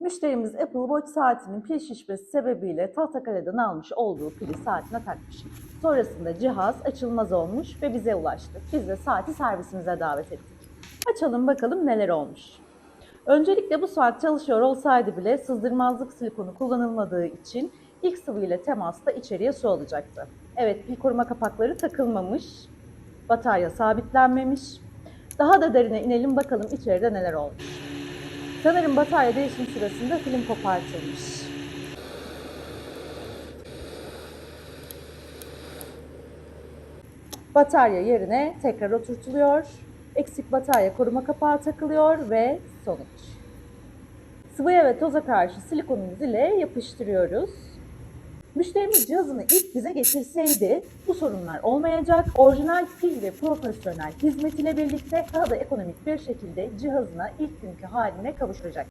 Müşterimiz Apple Watch saatinin pil şişmesi sebebiyle Tahtakale'den almış olduğu pili saatine takmış. Sonrasında cihaz açılmaz olmuş ve bize ulaştı. Biz de saati servisimize davet ettik. Açalım bakalım neler olmuş. Öncelikle bu saat çalışıyor olsaydı bile sızdırmazlık silikonu kullanılmadığı için ilk sıvı ile temasta içeriye su alacaktı. Evet pil koruma kapakları takılmamış, batarya sabitlenmemiş. Daha da derine inelim bakalım içeride neler olmuş. Sanırım batarya değişim sırasında film kopartılmış. Batarya yerine tekrar oturtuluyor. Eksik batarya koruma kapağı takılıyor ve sonuç. Sıvıya ve toza karşı silikonumuz ile yapıştırıyoruz. Müşterimiz cihazını ilk bize getirseydi bu sorunlar olmayacak. Orijinal pil ve profesyonel hizmetiyle birlikte daha da ekonomik bir şekilde cihazına ilk günkü haline kavuşturacak.